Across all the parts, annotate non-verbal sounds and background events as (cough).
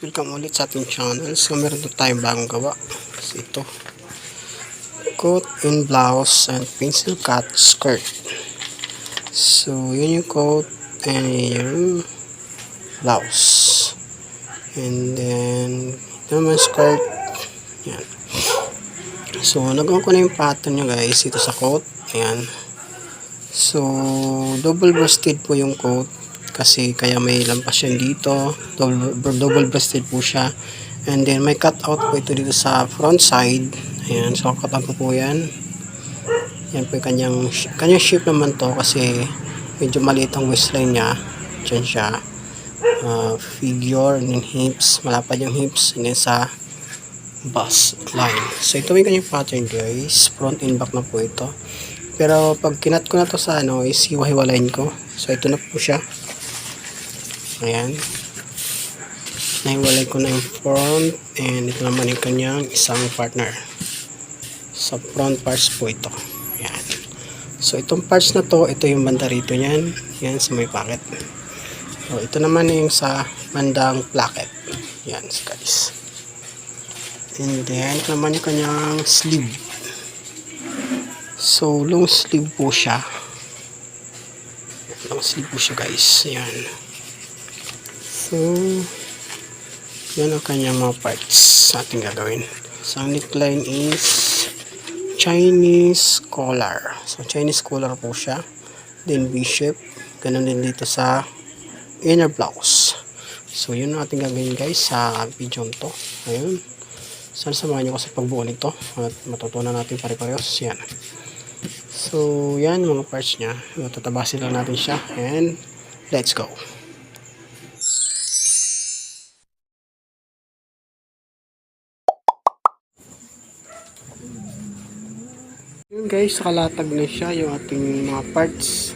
Welcome ulit sa ating channel. So, meron na tayong bagong gawa. Kasi ito. Coat and blouse and pencil cut skirt. So, yun yung coat and yung blouse. And then, ito naman skirt. Yan. So, nagawa ko na yung pattern nyo guys. Ito sa coat. Ayan. So, double breasted po yung coat kasi kaya may lampas yan dito. Double, double breasted po siya. And then may cut out po ito dito sa front side. Ayan so cut out ko po yan. Yan po yung kanyang kanyang shape naman to kasi medyo maliit ang waistline niya. Dyan siya. Uh, figure and then hips. Malapad yung hips and then sa bust line. So ito yung kanyang pattern guys. Front and back na po ito. Pero pag kinat ko na to sa ano is hiwa-hiwalayin ko. So ito na po siya Ayan. Nahiwalay ko na yung front and ito naman yung kanyang isang partner. Sa front parts po ito. Ayan. So itong parts na to, ito yung banda rito niyan. Yan sa may pocket. So ito naman yung sa bandang placket. Yan guys. And then ito naman yung kanyang sleeve. So long sleeve po siya. Long sleeve po siya guys. Ayan. So, yan ang kanyang mga parts sa ating gagawin. So, ang neckline is Chinese collar. So, Chinese collar po siya. Then, V-shape. Ganun din dito sa inner blouse. So, yun ang ating gagawin guys sa video to. Ayun. Sana samahan nyo ko sa pagbuo nito. At matutunan natin pare-parehos. Yan. So, yan mga parts niya. Tatabasin lang natin siya. And, let's go. Guys, nakalatag na siya yung ating mga parts.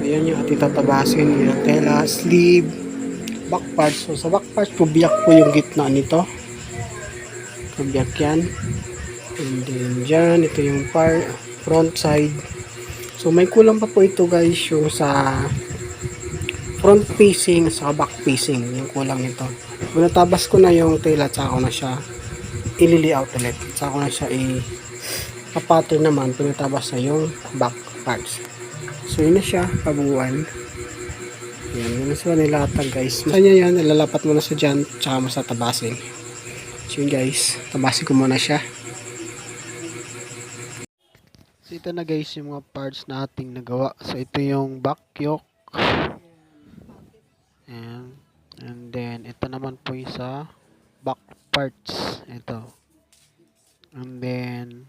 Ayan yung ating tatabasin yung tela, sleeve, back parts. So sa back parts, pubiyak po yung gitna nito. Pubiyak yan. And then dyan, ito yung part, front side. So may kulang pa po ito guys yung sa front facing sa back facing yung kulang nito. Kung natabas ko na yung tela, tsaka ko na siya ilili-out ulit. Tsaka ko na siya i- pattern naman pinatabas na yung back parts so yun na siya kabuuan yan yun na sila nilatag guys. Kanya yan nilalapat mo na sa dyan tsaka mo sa tabasin. So yun guys tabasin ko muna siya. So ito na guys yung mga parts na ating nagawa. So ito yung back yoke and, and then ito naman po yung sa back parts. Ito. And then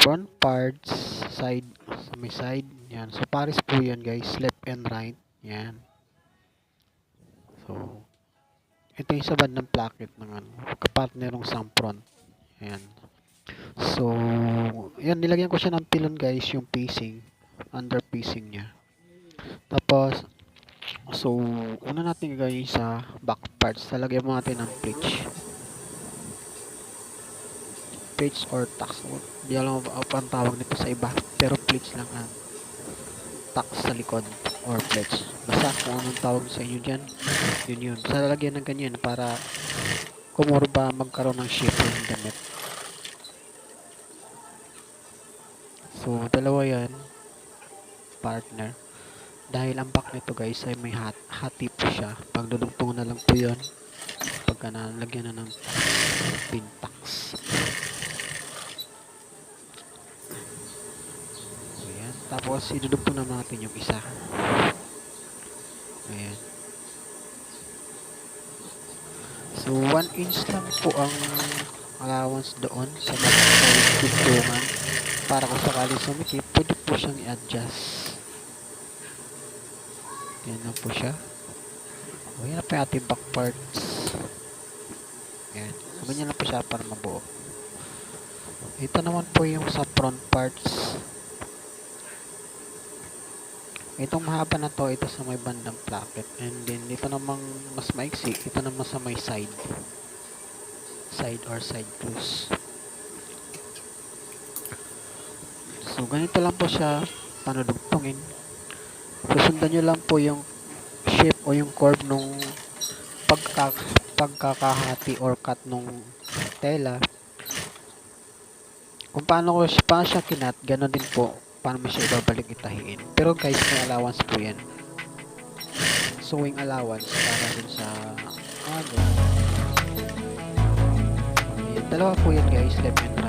front parts side sa may side yan. So pares po yan guys. Left and right yan. So ito yung sa bandang placket ng ano kapartner ng isang front yan. So yan nilagyan ko siya ng pilon guys yung piecing under piecing niya. Tapos so una natin gagawin sa back parts talagyan mo natin ng pleats plates or tax. Hindi alam apa ang tawag nito sa iba. Pero plates lang ang tax sa likod or plates. Basta kung anong tawag sa inyo dyan, yun yun. Sa lalagyan ng ganyan para kumurba magkaroon ng shape yung damit. So, dalawa yan. Partner. Dahil ang back nito guys ay may hat, hati po siya. Pagdudugtong na lang po yun. Pagka nalagyan na ng pintax. Tapos, idudugtong na natin yung isa. Ayan. So, 1 inch lang po ang allowance doon sa dugtungan. Para kung sakali sumikip, pwede po siyang i-adjust. Ayan lang po siya. O, yan na po yung ating back parts. Ayan. Ganyan lang po siya para mabuo. Ito naman po yung sa front parts. Itong mahaba na to, ito sa may bandang placket. And then, ito namang mas maiksi, ito naman sa may side. Side or side close. So, ganito lang po siya panudugtungin. Susundan nyo lang po yung shape o yung curve nung pagka, pagkakahati or cut nung tela. Kung paano ko paano siya kinat, gano'n din po paano mo siya ibabalik itahiin. Pero guys, may allowance po yan. Sewing allowance para dun sa ano. Ayan, dalawa po yan guys, left and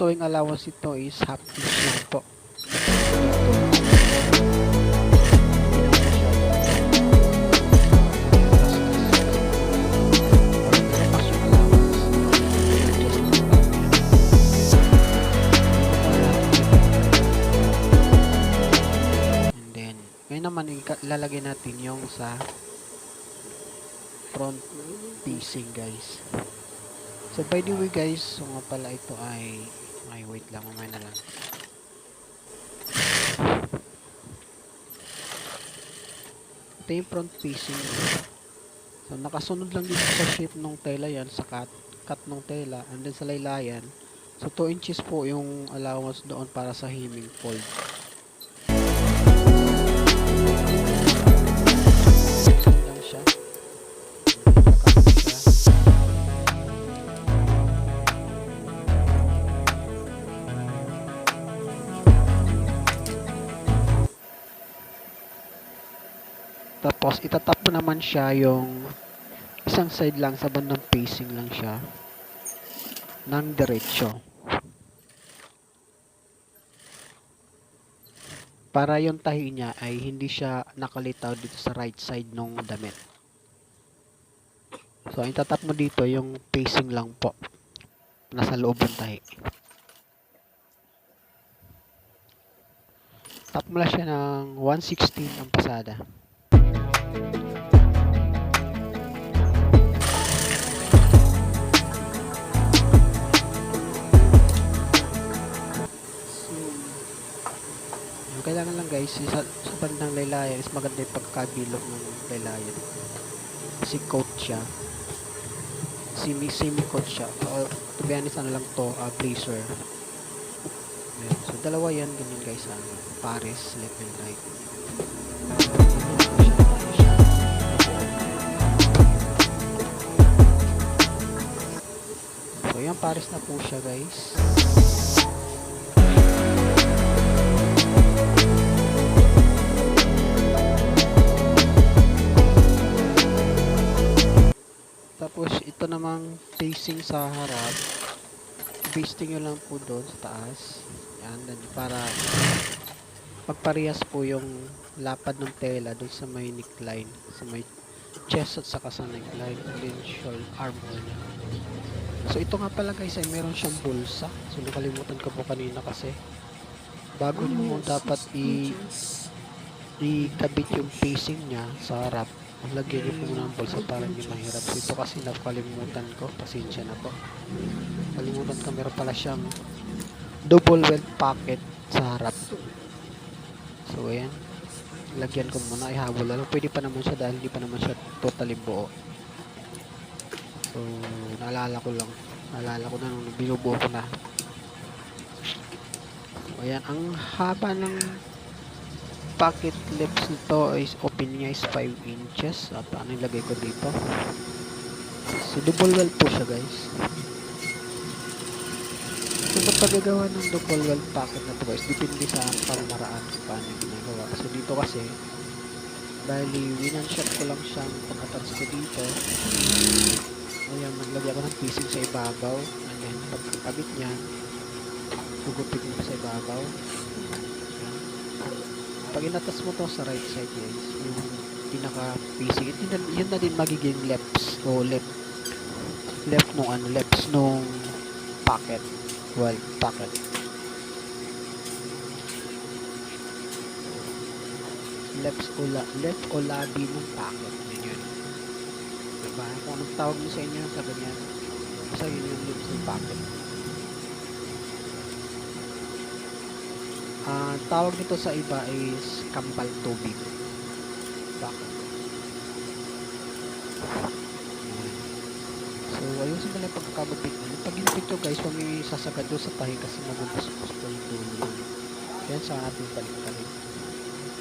sewing allowance ito is half inch lang po. And then, ngayon naman ilalagay natin yung sa front piecing guys. So by the way guys, so nga pala ito ay ay wait lang, mamaya na lang. Ito yung front facing. So nakasunod lang dito sa shape ng tela yan, sa cut, cut ng tela, and then sa laylayan. So 2 inches po yung allowance doon para sa hemming fold. Tapos itatap mo naman siya yung isang side lang sa bandang facing lang siya ng diretsyo. Para yung tahi niya ay hindi siya nakalitaw dito sa right side ng damit. So, itatap mo dito yung facing lang po. Nasa loob ng tahi. Tap mo lang siya ng 116 ang pasada. Yung kailangan lang guys, sa, sa bandang laylayan is maganda yung pagkabilog ng laylayan. Kasi coat siya. Semi, semi coat siya. O, to be honest, ano lang to, uh, blazer. Ayan. So, dalawa yan, ganyan guys, ano, pares, left and right. Pares na po siya guys. Tapos ito namang facing sa harap. Pasting nyo lang po doon sa taas. Yan, para magparehas po yung lapad ng tela doon sa may neckline, sa may chest at saka sa neckline, and then shoulder armhole niya. So ito nga pala guys ay meron siyang bulsa. So nakalimutan ko po kanina kasi. Bago nyo dapat i ikabit yung facing niya sa harap. Lagyan niyo po muna ng bulsa para hindi mahirap. So ito kasi nakalimutan ko. Pasensya na po. Kalimutan ko meron pala siyang double weld pocket sa harap. So ayan. Lagyan ko muna. Ihabol lang. Pwede pa naman siya dahil hindi pa naman siya totally buo. So naalala ko lang naalala ko na nung binubuo ko na. So ayan ang haba ng pocket lips nito is open niya is 5 inches. At ano ilagay ko dito? So double weld po siya guys. So ba't pagagawa ng double weld pocket na to guys depende sa pamamaraan kung paano ginagawa. So dito kasi dahil winanshot ko lang siyang pagkatans ko dito ayan naglagay ako ng piecing sa ibabaw. Then pagkakabit niya gugupit mo sa ibabaw. Pag inatas mo to sa right side guys yung pinaka facing yun, na- yun na din magiging lefts o left left nung ano lefts nung pocket well pocket. Lefts o la, left o labi ng pocket diba kung anong tawag mo sa inyo sa ganyan basta yun yung lefts ng pocket Ah, tawag nito sa iba is kambal tubig. Bakit? So, ayusin yung pagkakagupit mo. Pag ginupit to guys, huwag may sasagad doon sa tahi kasi mabubuspos po yung dulo. Kaya sa ating balik pa rin.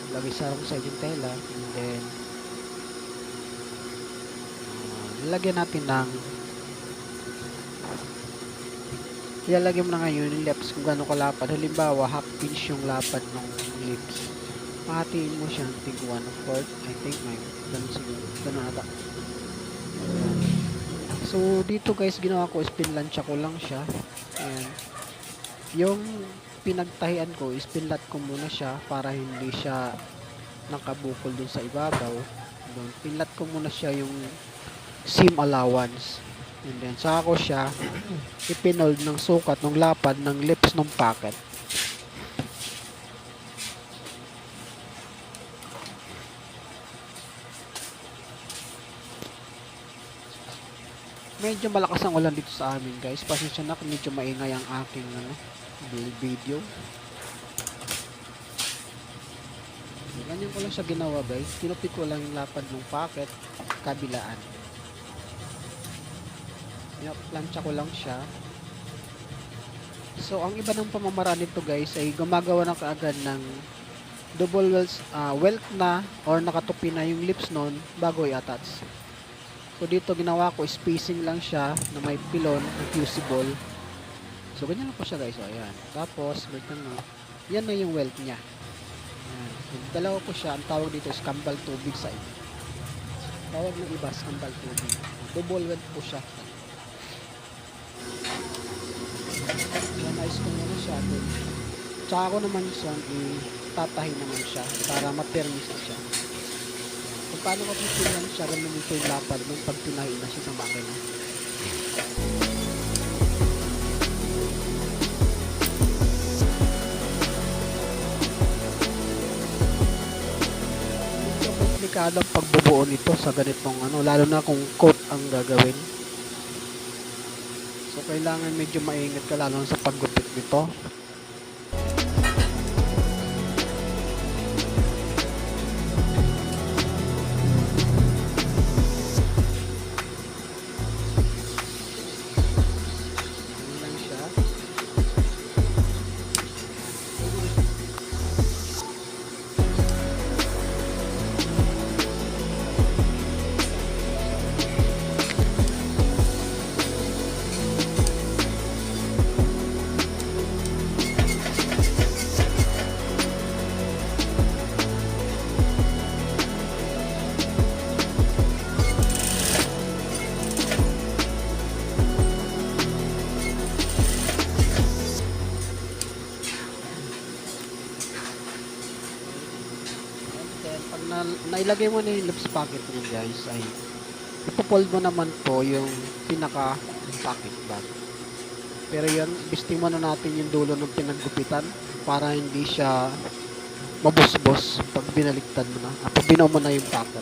Lagay sa wrong side yung tela and then lalagyan natin ng ilalagay mo na ngayon yung lips kung gaano kalapad. Halimbawa, half inch yung lapad ng lips. Mahatiin mo siya tig 1 fourth. I think may ganun siguro. Ganun ata. So, dito guys, ginawa ko is pinlansya ko lang siya. Ayan. Yung pinagtahian ko is pinlat ko muna siya para hindi siya nakabukol dun sa ibabaw. Doon, pinlat ko muna siya yung seam allowance. And then, saka ko siya (clears throat) ipinold ng sukat ng lapad ng lips ng packet. Medyo malakas ang ulan dito sa amin guys. Pasensya na medyo maingay ang aking ano, video. Ganyan ko lang siya ginawa guys. Tinupit ko lang yung lapad ng packet kabilaan. Plansya ko lang siya. So, ang iba ng pamamaraan nito guys ay gumagawa na kaagad ng double wells, ah, welt na or nakatupi na yung lips nun bago i-attach. So, dito ginawa ko spacing lang siya na may pilon na fusible. So, ganyan lang po siya guys. O, ayan. Tapos, wait no. Yan na yung welt niya. Ayan. So, dalawa po siya. Ang tawag dito is kambal tubig sa iba. Tawag ng iba kambal tubig. Double welt po siya. Nanais ko muna siya. Then, tsaka ko naman siya itatahi naman siya para ma-permis na siya. Kung paano ko pipilihan siya, ganun dito yung lapad nung pag tinahi na siya sa makina. Komplikado ang pagbubuo nito sa ganitong ano, lalo na kung coat ang gagawin. Kailangan medyo maingat ka lalo sa paggupit nito. Na, nailagay mo na yung lips pocket niya guys, ay ipopold mo naman po yung pinaka pocket bag. Pero yun, bisting muna natin yung dulo ng pinaggupitan para hindi siya mabusbos pag binaliktad mo na. Pag binuo mo na yung pocket.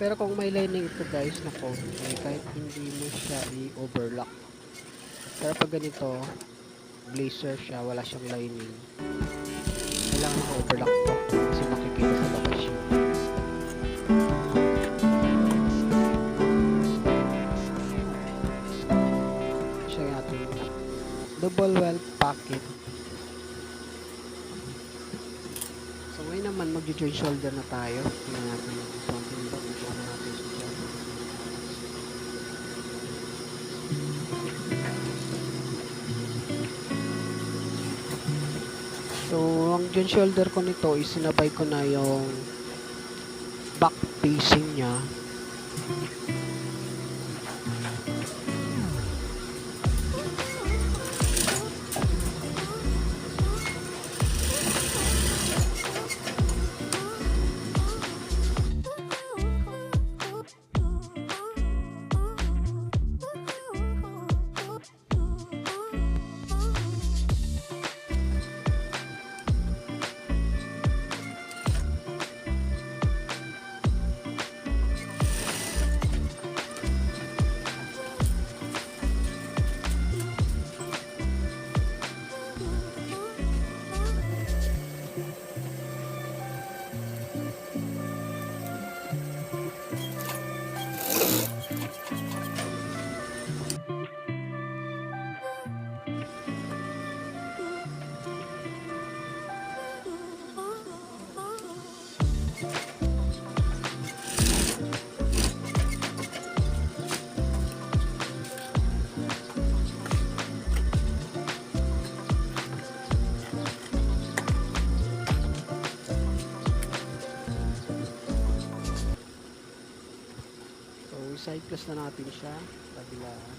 Pero kung may lining ito guys na coat, eh, kahit hindi mo siya i-overlock. Pero pag ganito, blazer siya, wala siyang lining. Kailangan naka-overlock to kasi makikita sa labas siya. Siya yung ating double well pocket. So ngayon naman mag-join shoulder na tayo. Tingnan natin yung joint shoulder ko nito is sinabay ko na yung plus na natin siya. Kabilaan.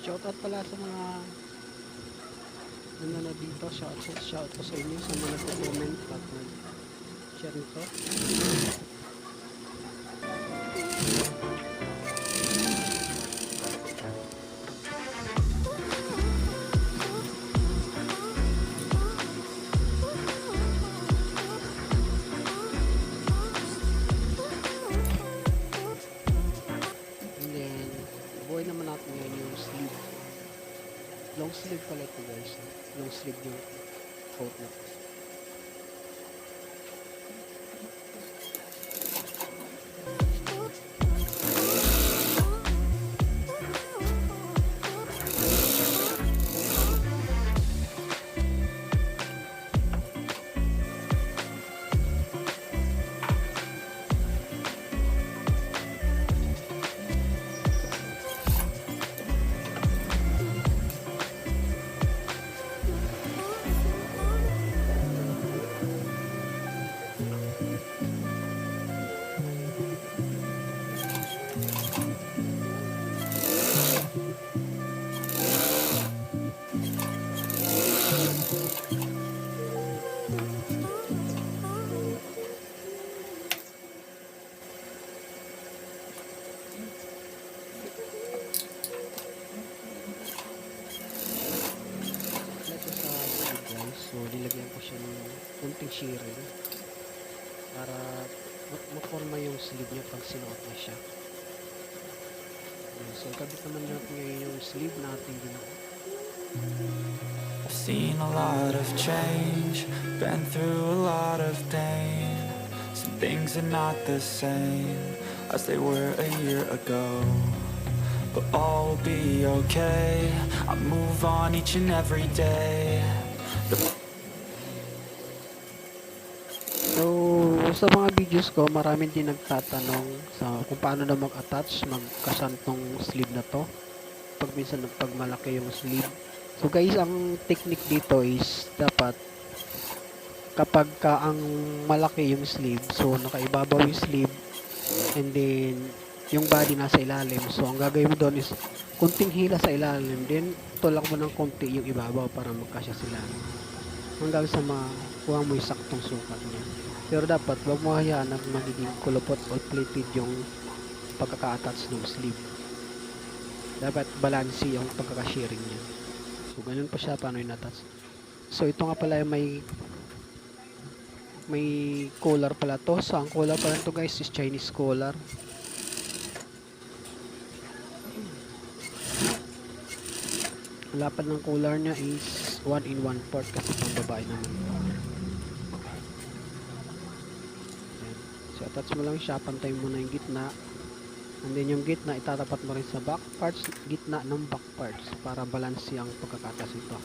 Shoutout pala sa mga ano na dito, shout, shout po sa inyo sa mga nag-comment at nag-share nito. Lot of change, been through a lot of pain. Some things are not the same as they were a year ago. But all will be okay. I move on each and every day. So, sa mga videos ko, marami din nagtatanong sa kung paano na mag-attach, magkasan tong sleeve na to. Pag minsan pag malaki yung sleeve. So guys, ang technique dito is dapat kapag ka ang malaki yung sleeve, so nakaibabaw yung sleeve and then yung body nasa ilalim. So ang gagawin mo doon is kunting hila sa ilalim, then tulak mo ng konti yung ibabaw para magkasya sila. Hanggang sa makuha mo yung saktong sukat niya. Pero dapat wag mo hayaan na magiging kulupot o plated yung pagkaka-attach ng sleeve. Dapat balansi yung pagkaka-sharing niya. So ganun pa siya paano attach. So ito nga pala may may collar pala to. So ang collar pala to guys is Chinese collar. Lapad ng collar niya is 1 in 1 part kasi pang babae naman. So attach mo lang siya, pantay mo na yung gitna. And then yung gitna itatapat mo rin sa back parts, gitna ng back parts para balanse ang pagkakatas ito.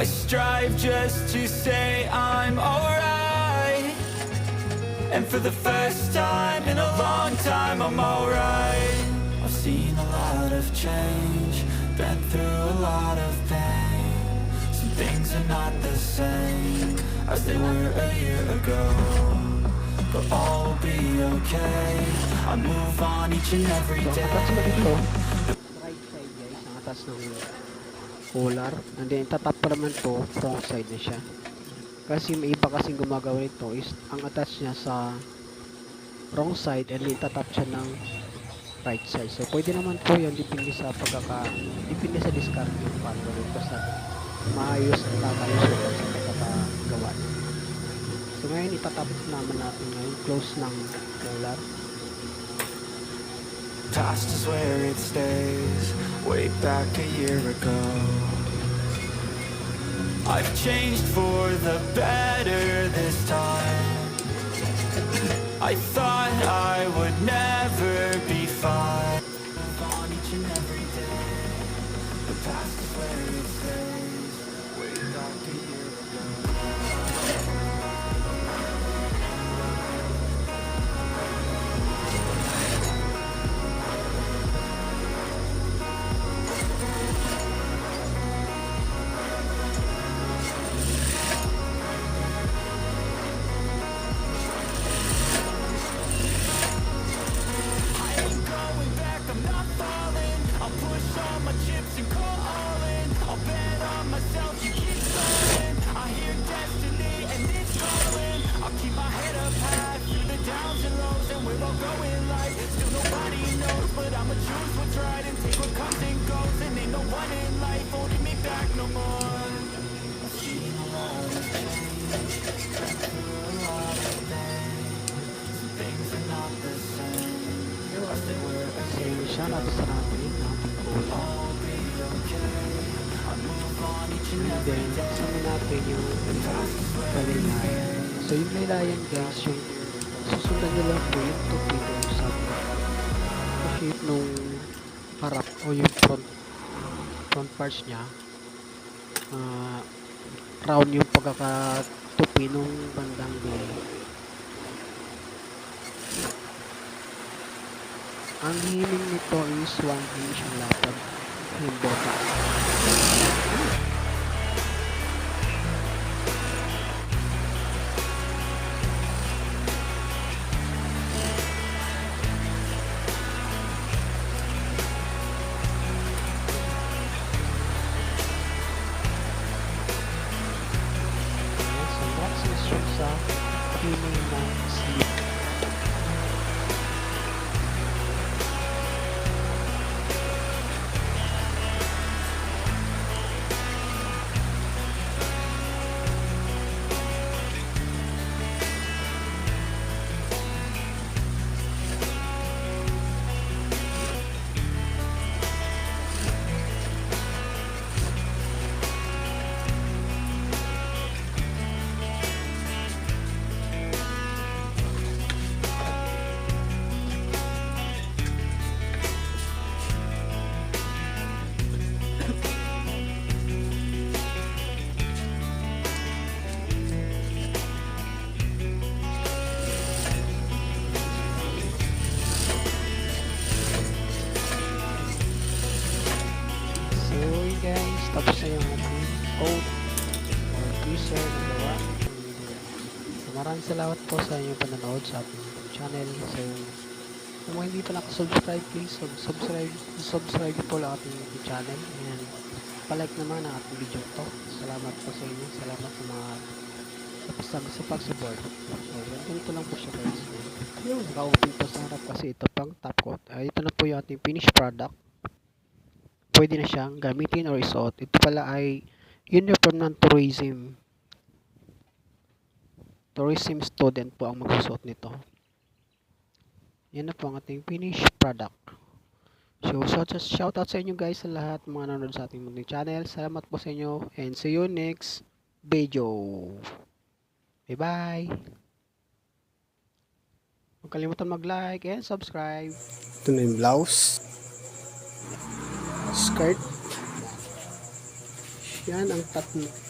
I strive just to say I'm alright. And for the first time in a long time, I'm alright. I've seen a lot of change, been through a lot of pain. Things are not the same as they were a year ago. But all will be okay. I move on each and every day. attach ng collar. And then, tatap pa naman to, front side na siya. Kasi may iba kasing gumagawa nito is, ang attach niya sa wrong side and then tatap siya ng right side. So, pwede naman po yun, depende sa pagkaka, depende sa discard yung gawin. Basta maayos at tatayos yun sa pagkakagawa. So, ngayon naman natin ngayon, close ng collar. Past is where it stays, way back a year ago. I've changed for the better this time. I thought Yung kalilayan guys, yung susundan lang po yung torpedo sa shape nung harap o yung front front parts niya. ah round yung pagkakatupi nung bandang dulo. Ang hiling nito is 1 inch ang lapad yung bota. Salamat po sa inyong panonood sa ating channel. So kung mga hindi pa nakasubscribe, please sub- subscribe, subscribe po lang ating YouTube channel. And palike naman ang ating video to. Salamat po sa inyo. Salamat sa mga sa, pag- sa pag-support. So, ganito lang po siya guys. Yung naka-open po sa harap kasi ito pang top coat. Ay, ito na po yung ating finished product. Pwede na siyang gamitin or isuot. Ito pala ay uniform ng tourism. Tourism student po ang magsusuot nito. Yan na po ang ating finished product. So, shout, shout out sa inyo guys sa lahat mga nanonood sa ating munting channel. Salamat po sa inyo and see you next video. Bye bye. Huwag kalimutan mag-like and subscribe. Ito na yung blouse. Skirt. Yan ang tatlo.